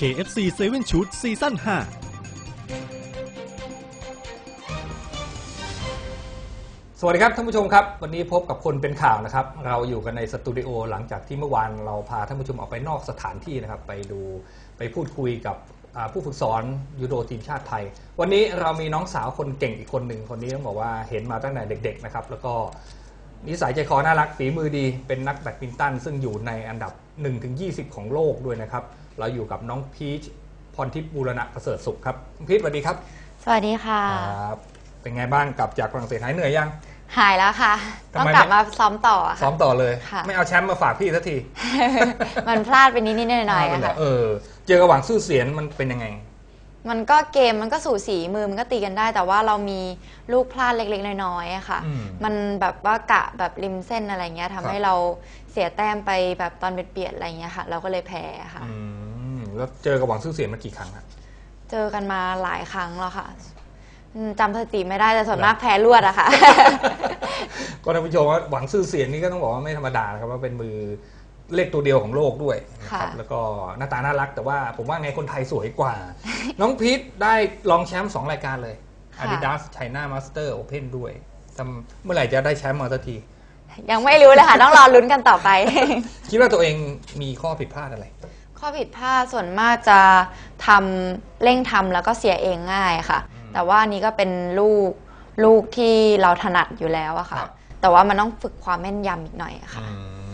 KFC 7 Shoot ซีซั่น5สวัสดีครับท่านผู้ชมครับ วันนี้พบกับคนเป็นข่าวนะครับ เราอยู่กันในสตูดิโอหลังจากที่เมื่อวานเราพาท่านผู้ชมออกไปนอกสถานที่นะครับ ไปดูไปพูดคุยกับผู้ฝึกสอนยูโดทีมชาติไทย วันนี้เรามีน้องสาวคนเก่งอีกคนหนึ่งคนนี้ต้องบอกว่าเห็นมาตั้งแต่เด็ก ๆ นะครับ แล้วก็นิสัยใจคอน่ารักฝีมือดีเป็นนักแบดมินตัน ซึ่งอยู่ในอันดับ 1-20 ของโลกด้วยนะครับ เราอยู่กับน้องพีชพรทิพย์บูรณะประเสริฐสุขครับน้องพีชสวัสดีครับสวัสดีค่ะ ครับเป็นไงบ้างกลับจากฝรั่งเศสหายเหนื่อยยัง หายแล้วค่ะ ทำต้องไม กลับไม่มาซ้อมต่ออะซ้อค่ะ มต่อเลย ค่ะ ไม่เอาแชมป์มาฝากพี่สักทีมันพลาดไปนิดนิดๆหน่อยหน่อยๆอะค่ะ เออ เจอกับหวังซื่อเสียนมันเป็นยังไง มันก็เกมมันก็สูสีมือมันก็ตีกันได้ แต่ว่าเรามีลูกพลาดเล็กๆน้อยๆอะค่ะ อืมมันแบบว่ากะแบบริมเส้นอะไรเงี้ยทำให้ครับเราเสียแต้มไปแบบตอนเบียดๆอะไรเงี้ยค่ะ เราก็เลยแพ้ค่ะ อืม แล้วเจอกับหวังซื่อเสียนมากี่ครั้งครับเจอกันมาหลายครั้งแล้วค่ะอืมจำสถิติไม่ได้แต่ส่วนมากแพ้รวดอะค่ะ ก็ท่านผู้ชมว่าหวังซื่อเสียนนี่ก็ต้องบอกว่าไม่ธรรมดานะครับว่าเป็นมือเลขตัวเดียวของโลกด้วยนะครับค่ะ แล้วก็หน้าตาน่ารักแต่ว่าผมว่าไงคนไทยสวยกว่า น้องพีทได้รองแชมป์สองรายการเลย Adidas China Master Open ด้วยทำเมื่อไหร่จะได้แชมป์มาสักที ยังไม่รู้เลยค่ะ ต้องรอลุ้นกันต่อไป คิดว่าตัวเองมีข้อผิดพลาดอะไร ข้อผิดพลาดส่วนมากจะทำเร่งทำแล้วก็เสียเองง่ายค่ะแต่ว่าอันนี้ก็เป็นลูกลูกที่เราถนัดอยู่แล้วอะค่ะ ครับ แต่ว่ามันต้องฝึกความแม่นยำอีกหน่อยอะค่ะอื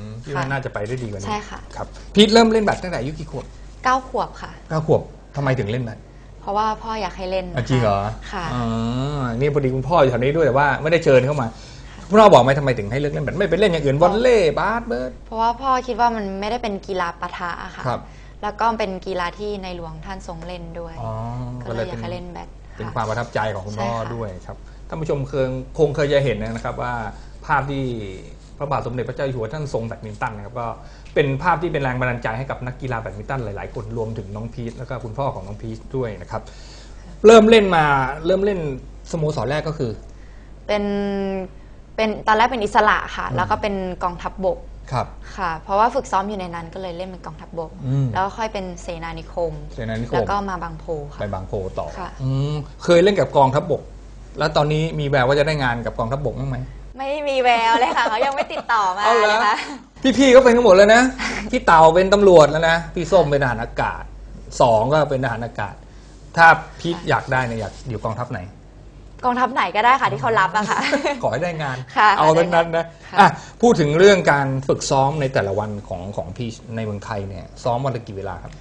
มคิดว่าค่ะน่าจะไปได้ดีกว่านี้ใช่ค่ะ ครับพีทเริ่มเล่นแบดตั้งแต่อายุกี่ขวบเก้าขวบค่ะ เก้าขวบทำไมถึงเล่นแบดเพราะว่าพ่ออยากให้เล่นอะจริงเหรอค่ะ อ๋อนี่พอดีคุณพ่ออยู่แถวนี้ด้วยแต่ว่าไม่ได้เชิญเข้ามาคุณพ่อบอกไหมทำไมถึงให้เลือกเล่นแบดไม่ไปเล่นอย่างอื่นวอลเล่บาสเบิร์ด เพราะว่าพ่อคิดว่ามันไม่ได้เป็นกีฬาปะทะอะค่ะ ครับ แล้วก็เป็นกีฬาที่ในหลวงท่านทรงเล่นด้วยอ๋อก็เลยอยากให้เล่นแบดเป็นค่ะความประทับใจของคุณพ่อใช่ค่ะด้วยครับท่านผู้ชมเคยคงเคยจะเห็นนะครับว่าภาพที่พระบาทสมเด็จพระเจ้าอยู่หัวท่านทรงแบดมินตันนะครับก็เป็นภาพที่เป็นแรงบันดาลใจให้กับนักกีฬาแบดมินตันหลาย ๆ คนรวมถึงน้องพีทแล้วก็คุณพ่อของน้องพีทด้วยนะครับ เริ่มเล่นมาเริ่มเล่นสโมสรแรกก็คือ เป็นเป็นตอนแรกเป็นอิสระค่ะ แล้วก็เป็นกองทัพบบก ครับ ค่ะ เพราะว่าฝึกซ้อมอยู่ในนั้นก็เลยเล่นเป็นกองทัพบบก อืม แล้วก็ค่อยเป็นเสนานิคม เสนานิคแล้วมก็มาบางโพค่ะ ไปบางโพต่อ ค่ะ อืมเคยเล่นกับกองทัพบก แล้วตอนนี้มีแววว่าจะได้งานกับกองทัพบกบ้างไหมไม่มีแววเลยค่ะ เขายังไม่ติดต่อมาเอาเหรอนะคะพี่ๆก็เป็นทั้งหมดแล้วนะ พี่เต่าเป็นตำรวจแล้วนะ พี่ส้มเป็นทหารอากาศ สองก็เป็นทหารอากาศ ถ้าพีทอยากได้เนี่ยอยากอยู่กองทัพไหน กองทัพไหนก็ได้ค่ะที่เขารับอะค่ะ ขอให้ได้งาน ค่ะเอาทั้งนั้นนะค่ะ อะพูดถึงเรื่องการฝึกซ้อมในแต่ละวันของของพี่ในเมืองไทยเนี่ยซ้อมวันละกี่เวลาครับ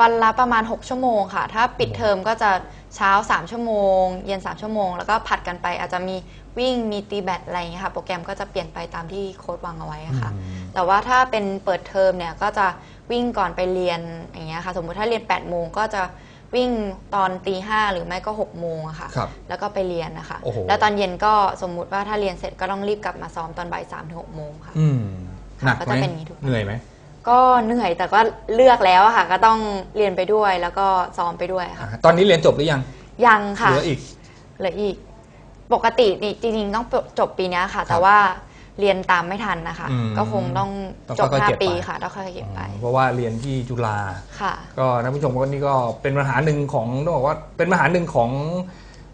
วันละประมาณ 6 ชั่วโมงค่ะ ถ้าปิดเทอมก็จะเช้า 3 ชั่วโมง เย็น 3 ชั่วโมง แล้วก็ผัดกันไปอาจจะมีวิ่งมีตีแบดอะไรอย่างเงี้ยค่ะ โปรแกรมก็จะเปลี่ยนไปตามที่โค้ดวางเอาไว้อะค่ะ อืม แต่ว่าถ้าเป็นเปิดเทอมเนี่ยก็จะวิ่งก่อนไปเรียนอย่างเงี้ยค่ะ สมมุติถ้าเรียน8โมงก็จะ วิ่งตอนตีห้าหรือไม่ก็6โมงอะค่ะ ครับแล้วก็ไปเรียนนะคะ โอ้โห แล้วตอนเย็นก็สมมุติว่าถ้าเรียนเสร็จก็ต้องรีบกลับมาซ้อมตอนบ่ายสามถึงหกโมงค่ะ อืมหนักก็ไหมจะเป็นอย่างนี้ทุกวัน เหนื่อยไหมก็เหนื่อยแต่ก็เลือกแล้วอะค่ะ ก็ต้องเรียนไปด้วยแล้วก็ซ้อมไปด้วยค่ะ อะตอนนี้เรียนจบหรือยังยังค่ะเหลืออีก เหลืออีก ปกตินี่จริงๆต้องจบปีเนี้ยค่ะ แต่ว่า เรียนตามไม่ทันนะคะ อืมก็คงต้องต้องจบ ค่อยๆห้าเก็บไปปีค่ะต้องค่อยๆเก็บไปเพราะว่าเรียนที่จุฬา ค่ะ ก็ท่านผู้ชมก็นี่ก็เป็นปัญหาหนึ่งของต้องบอกว่าเป็นปัญหาหนึ่งของ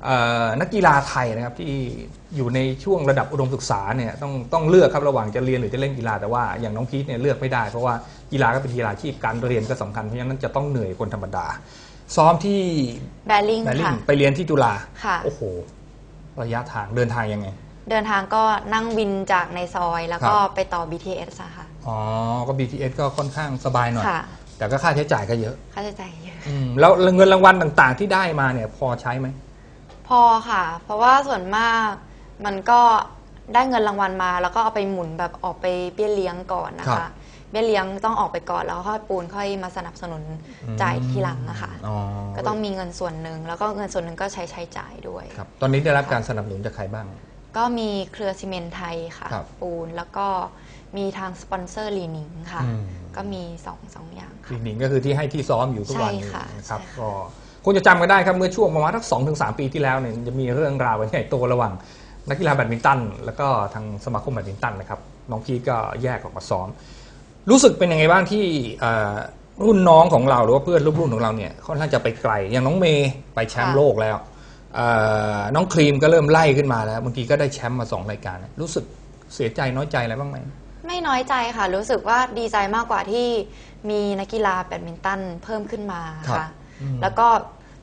เออนักกีฬาไทยนะครับที่อยู่ในช่วงระดับอุดมศึกษาเนี่ยต้องต้องเลือกครับระหว่างจะเรียนหรือจะเล่นกีฬาแต่ว่าอย่างน้องพีทเนี่ยเลือกไม่ได้เพราะว่ากีฬาก็เป็นกีฬาอาชีพการเรียนก็สำคัญเพราะฉะนั้นจะต้องเหนื่อยคนธรรมดา ซ้อมที่แบริ่งแบริ่งค่ะไปเรียนที่จุฬาค่ะ โอ้โห ระยะทางเดินทางยังไง เดินทางก็นั่งวินจากในซอย แล้วก็ครับ ไปต่อ BTS อะค่ะ อ๋อ ก็ BTS ก็ค่อนข้างสบายหน่อย ค่ะ แต่ก็ค่าใช้จ่ายก็เยอะค่าใช้จ่ายเยอะ อืมแล้วเงินรางวัลต่างๆที่ได้มาเนี่ยพอใช้ไหม พอค่ะ เพราะว่าส่วนมากมันก็ได้เงินรางวัลมา แล้วก็เอาไปหมุนแบบออกไปเบี้ยเลี้ยงก่อนนะครัคะบ เบี้ยเลี้ยงต้องออกไปก่อนแล้วค่อยปูนค่อยมาสนับสนุนจ่ายทีหลังนะคะ อ๋อก็ต้องมีเงินส่วนหนึ่งแล้วก็เงินส่วนหนึ่งก็ใช้ใช้จ่ายด้วย ครับ ตอนนี้ได้รับการสนับสนุนจากใครบ้าง ก็มีเครือซีเมนต์ไทยค่ะ ครับปูนแล้วก็มีทางสปอนเซอร์ลีนิงค่ะ อืม ก็มีสองสองอย่างคค่ะลินิกก็คือที่ให้ที่ซ้อมอยู่ทุกวันใช่นี้ค่ะนะครับใช่ค่ะ ก็คงจะจำกันได้ครับเมื่อช่วงประมาณทักสองถึงสามปีที่แล้วเนี่ยจะมีเรื่องราวใหญ่โตระหว่าง นักกีฬาแบดมินตัน แล้วก็ทางสมาคมแบดมินตันนะครับน้องพีทก็แยกออกมาซ้อม รู้สึกเป็นยังไงบ้างที่เอ่อรุ่นน้องของเราหรือว่าเพื่อนรุ่นรุ่นของเราเนี่ยค่อนข้างจะไปไกลอย่างน้องเมย์ไปแชมป์ค่ะโลกแล้วเอ่อ น้องครีมก็เริ่มไล่ขึ้นมาแล้วบางทีก็ได้แชมป์มาสองรายการ รู้สึกเสียใจน้อยใจอะไรบ้างไหมไม่น้อยใจค่ะ รู้สึกว่าดีใจมากกว่าที่มีนักกีฬาแบดมินตันเพิ่มขึ้นมาครับค่ะอืมแล้วก็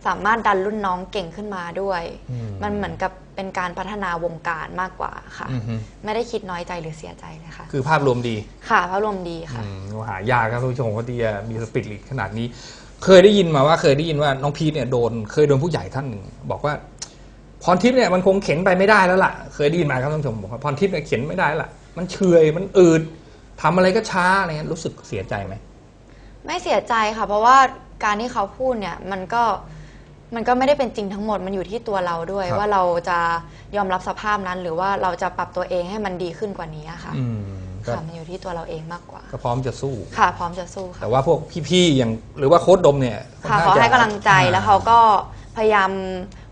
สามารถดันรุ่นน้องเก่งขึ้นมาด้วยอืมมันเหมือนกับเป็นการพัฒนาวงการมากกว่าค่ะอือฮึไม่ได้คิดน้อยใจหรือเสียใจเลยค่ะ คือภาพรวมดี ค่ะพระรวมดีค่ะอืมหายากครับท่านผู้ชมก็ที่จะมีสปิริตขนาดนี้ เคยได้ยินมาว่าเคยได้ยินว่าน้องพีทเนี่ยโดนเคยโดนผู้ใหญ่ท่านหนึ่งบอกว่าพรทิพย์เนี่ยมันคงเข็นไปไม่ได้แล้วล่ะ เคยได้ยินมาครับท่านผู้ชมบอกว่าพรทิพย์เนี่ยเข็นไม่ได้แล้วล่ะมันเฉอยมันอืดทำอะไรก็ช้าอะไรเงี้ยรู้สึกเสียใจไหมไม่เสียใจค่ะ เพราะว่าการที่เขาพูดเนี่ยมันก็มันก็ไม่ได้เป็นจริงทั้งหมดมันอยู่ที่ตัวเราด้วยครับว่าเราจะยอมรับสภาพนั้น หรือว่าเราจะปรับตัวเองให้มันดีขึ้นกว่านี้ค่ะอืมก็ ค่ะมันอยู่ที่ตัวเราเองมากกว่า ก็พร้อมจะสู้ ค่ะ พร้อมจะสู้ค่ะแต่ว่าพวกพี่ๆอย่างหรือว่าโค้ดดมเนี่ยค่ะอนเขาข้างจะให้กำลังใจอ่แล้วเขาก็พยายาม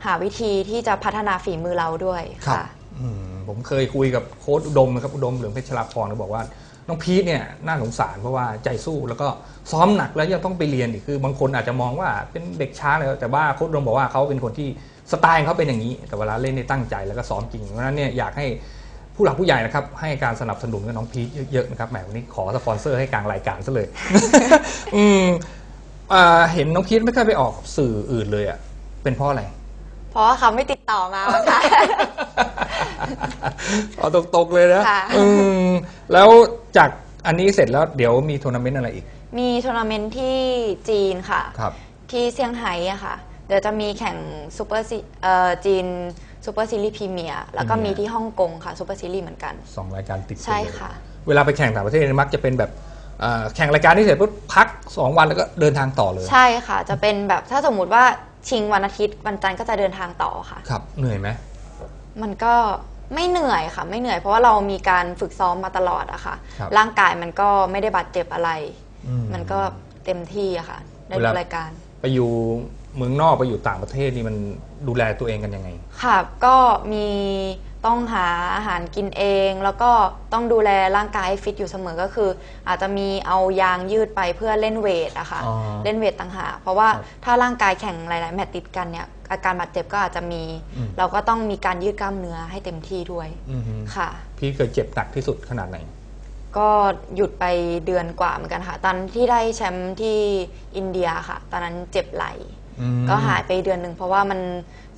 หาวิธีที่จะพัฒนาฝีมือเราด้วยครับค่ะอืมผมเคยคุยกับโค้ดอุดมนะครับอุดมเหลืองเพชรชลาพรเขาบอกว่าน้องพีทเนี่ยน่าสงสารเพราะว่าใจสู้แล้วก็ซ้อมหนักแล้วยังต้องไปเรียนอีกคือบางคนอาจจะมองว่าเป็นเด็กช้าเลยแต่ว่าโค้ดอุดมบอกว่าเขาเป็นคนที่สไตล์ของเขาเป็นอย่างนี้ แต่เวลาเล่นได้ตั้งใจแล้วก็ซ้อมจริงเพราะฉะนั้นเนี่ยอยากให้ ผู้หลักผู้ใหญ่นะครับให้การสนับสนุนกับน้องพีทเยอะๆนะครับแหมวันนี้ขอสปอนเซอร์ให้กลางรายการซะเลย อืมอ่าเห็นน้องพีทไม่ค่อยไปออกสื่ออื่นเลยอะเป็นเพราะอะไร เพราะว่าเขาไม่ติดต่อมาค่ะ เอาตกๆเลยนะค่ะ อืมแล้วจากอันนี้เสร็จแล้วเดี๋ยวมีทัวร์นาเมนต์อะไรอีกมีทัวร์นาเมนต์ที่จีนค่ะ ครับ ที่เซี่ยงไฮ้อะค่ะ เดี๋ยวจะมีแข่งซูเปอร์ซีเอ่อจีน ซูเปอร์ซีรีส์พรีเมียร์แล้วก็มีที่ฮ่องกงค่ะซูเปอร์ซีรีส์เหมือนกัน สองรายการติดกันใช่เลยค่ะ เวลาไปแข่งต่างประเทศเนี่ยมักจะเป็นแบบเอ่อแข่งรายการที่เสร็จปุ๊บพัก 2 วันแล้วก็เดินทางต่อเลยใช่ค่ะ จะเป็นแบบถ้าสมมุติว่าชิงวันอาทิตย์วันจันทร์ก็จะเดินทางต่อค่ะ ครับเหนื่อยไหมมันก็ไม่เหนื่อยค่ะ ไม่เหนื่อยเพราะว่าเรามีการฝึกซ้อมมาตลอดอะค่ะครับร่างกายมันก็ไม่ได้บาดเจ็บอะไร อื มันก็เต็มที่อะค่ะในเวทุลา กรายการ ไปอยู่ เมืองนอกไปอยู่ต่างประเทศนี่มันดูแลตัวเองกันยังไง ค่ะ ก็มีต้องหาอาหารกินเอง แล้วก็ต้องดูแลร่างกายให้ฟิตอยู่เสมอก็คือ อาจจะมีเอายางยืดไปเพื่อเล่นเวทอะค่ะ อ๋อเล่นเวทต่างหากเพราะว่าครับถ้าร่างกายแข่งหลายๆ แมตต์ติดกันเนี่ยอาการบาดเจ็บก็อาจจะมี อืม เราก็ต้องมีการยืดกล้ามเนื้อให้เต็มที่ด้วยอือฮึค่ะ พี่เคยเจ็บหนักที่สุดขนาดไหน ก็หยุดไปเดือนกว่าเหมือนกันค่ะ ตอนที่ได้แชมป์ที่อินเดียค่ะ ตอนนั้นเจ็บไหล่ อืม ก็หายไปเดือนหนึ่งเพราะว่ามัน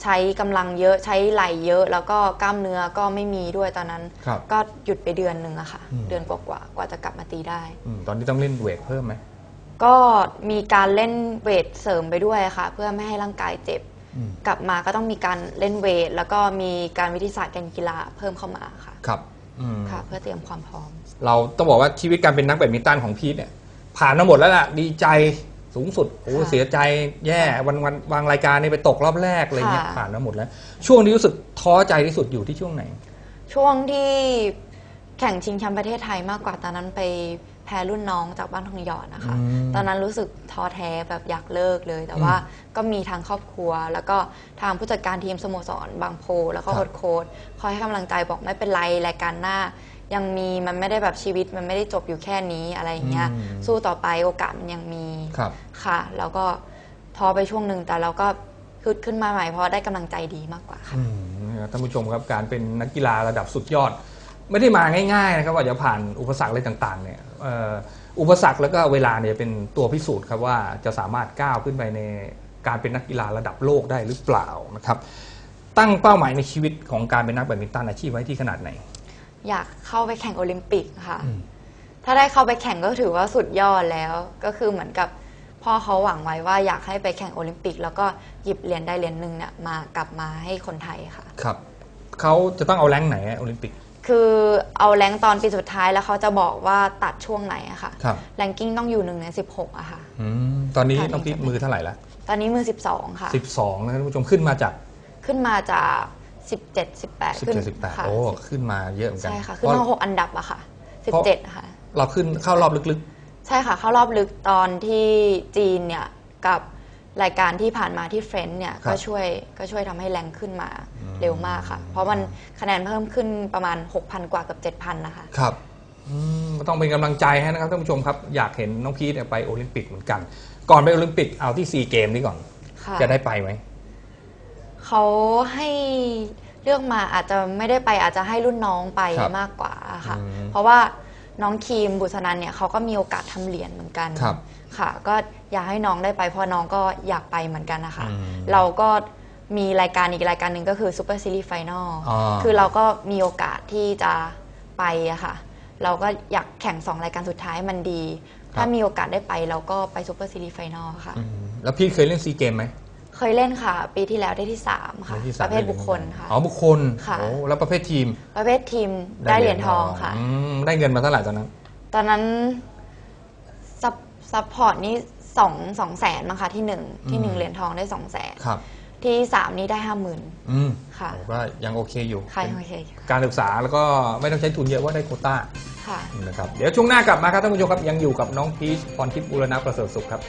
ใช้กำลังเยอะใช้ไหล่เยอะ แล้วก็กล้ามเนื้อก็ไม่มีด้วยตอนนั้น ครับก็หยุดไปเดือนหนึ่งอะค่ะ อืม เดือนกว่าๆกว่าจะกลับมาตีได้ อืมตอนนี้ต้องเล่นเวทเพิ่มไหม ก็มีการเล่นเวทเสริมไปด้วยค่ะ เพื่อไม่ให้ร่างกายเจ็บ อืม กลับมาก็ต้องมีการเล่นเวท แล้วก็มีการวิทยาศาสตร์การกีฬาเพิ่มเข้ามาค่ะครับอืมค่ะ เพื่อเตรียมความพร้อม เราต้องบอกว่าชีวิตการเป็นนักแบดมินตันของพีทเนี่ย ผ่านมาหมดแล้วล่ะ ดีใจ สูงสุดโอ้ค่ะเสียใจแย่วันวันวางรายการนี่ไปตกรอบแรกอะไรเงี้ยค่ะ ผ่านมาหมดแล้ว ช่วงที่รู้สึกท้อใจที่สุดอยู่ที่ช่วงไหน ช่วงที่แข่งชิงแชมป์ประเทศไทยมากกว่าตอนนั้นไปแพ้รุ่นน้องจากบ้านทองหยอดนะคะ อืมตอนนั้นรู้สึกท้อแท้แบบอยากเลิกเลย แต่ว่าก็มีทางครอบครัว แล้วก็ทางผู้จัดการทีมสโมสรบางโพ แล้วก็ครับ โค้ชโค้ชคอยให้กำลังใจบอกไม่เป็นไรรายการหน้า ยังมีมันไม่ได้แบบชีวิตมันไม่ได้จบอยู่แค่นี้อะไรอย่างเงี้ยอืม สู้ต่อไปโอกาสมันยังมี ครับ ค่ะ แล้วก็ท้อไปช่วงหนึ่งแต่เราก็ฮึดขึ้นมาใหม่เพราะได้กำลังใจดีมากกว่าค่ะ อืมนะครับท่านผู้ชมครับการเป็นนักกีฬาระดับสุดยอด ไม่ได้มาง่ายๆนะครับว่าจะผ่านอุปสรรคอะไรต่างๆเนี่ยเอ่ออุปสรรคแล้วก็เวลาเนี่ยเป็นตัวพิสูจน์ครับว่าจะสามารถก้าวขึ้นไปในการเป็นนักกีฬาระดับโลกได้หรือเปล่านะครับตั้งเป้าหมายในชีวิตของการเป็นนักแบดมินตันอาชีพไว้ที่ขนาดไหน อยากเข้าไปแข่งโอลิมปิกค่ะอืมถ้าได้เข้าไปแข่งก็ถือว่าสุดยอดแล้ว ก็คือเหมือนกับพ่อเขาหวังไว้ว่าอยากให้ไปแข่งโอลิมปิก แล้วก็หยิบเหรียญได้เหรียญหนึ่งเนี่ยมากลับมาให้คนไทยค่ะ ครับเขาจะต้องเอาแรงค์ไหนอะโอลิมปิก คือเอาแรงค์ตอนปีสุดท้ายแล้วเขาจะบอกว่าตัดช่วงไหนอะค่ะครับแรงกิ้งต้องอยู่หนึ่งในสิบหกอะค่ะอืมตอนนี้ค่ะน้องพีทมือเท่าไหร่ละตอนนี้มือสิบสองค่ะสิบสองนะครับท่านผู้ชมขึ้นมาจากขึ้นมาจาก สิบเจ็ดสิบแปดสิบขึ้นเจ็ดสิบแปดค่ะโอ้ขึ้นมาเยอะเหมือนกันใช่ค่ะเพขึ้นราะมาหกอันดับอะค่ะสิบเพราะเจ็ดค่ะ เราขึ้นเข้ารอบลึกใช่ค่ะเข้ารอบลึกตอนที่จีนเนี่ยกับรายการที่ผ่านมาที่เฟรนซ์เนี่ยครับก็ช่วยก็ช่วยทำให้แรงขึ้นมาอืมเร็วมากค่ะ เพราะมันคะแนนเพิ่มขึ้นประมาณ 6,000 กว่ากับ 7,000 นะคะ ๆ ครับอืมก็ต้องเป็นกำลังใจให้นะครับท่านผู้ชมครับ อยากเห็นน้องพีทเนี่ยไปโอลิมปิกเหมือนกัน ก่อนไปโอลิมปิกเอาที่ซีเกมนี้ก่อน ค่ะ จะได้ไปไหม เขาให้เลือกมาอาจจะไม่ได้ไปอาจจะให้รุ่นน้องไปครับมากกว่าค่ะ อืมเพราะว่าน้องคีมบุษนันเนี่ยเขาก็มีโอกาสทำเหรียญเหมือนกันครับค่ะ ก็อยากให้น้องได้ไปเพราะน้องก็อยากไปเหมือนกันนะคะ อืมเราก็มีรายการอีกรายการหนึ่งก็คือซูเปอร์ซีรีส์ไฟแนลอ่า คือเราก็มีโอกาสที่จะไปอะค่ะ เราก็อยากแข่งสองรายการสุดท้ายมันดี ถ้ามีโอกาสได้ไปเราก็ไปซูเปอร์ซีรีส์ไฟแนลค่ะ อืมแล้วพีทเคยเล่นซีเกมไหม เคยเล่นค่ะ ปีที่แล้วได้ที่ 3 ค่ะ ได้ที่ปสามระเภทบุคคลค่ะ อ๋อบุคคลค่ะ โอ้แล้วประเภททีมประเภททีมได้เหรียญทองค่ะ มได้เงินมาเท่าไหร่ตอนนั้น ตอนนั้นซับซัพพอร์ตนี่สองสองแสนมั้งคะที่หนึ่งที่หนึ่งอืมเหรียญทองได้สองแสนครับ ที่สามนี่ได้ห้าหมื่น อืมค่ะ โอ้ก็ยังโอเคอยู่ค่ะเป็นโอเคการศึกษาแล้วก็ไม่ต้องใช้ทุนเยอะว่าได้โควต้าค่ะ นะครับ เดี๋ยวช่วงหน้ากลับมาครับท่านผู้ชมครับยังอยู่กับน้องพีชพรทิพย์บุรณะประเสริฐสุขครับ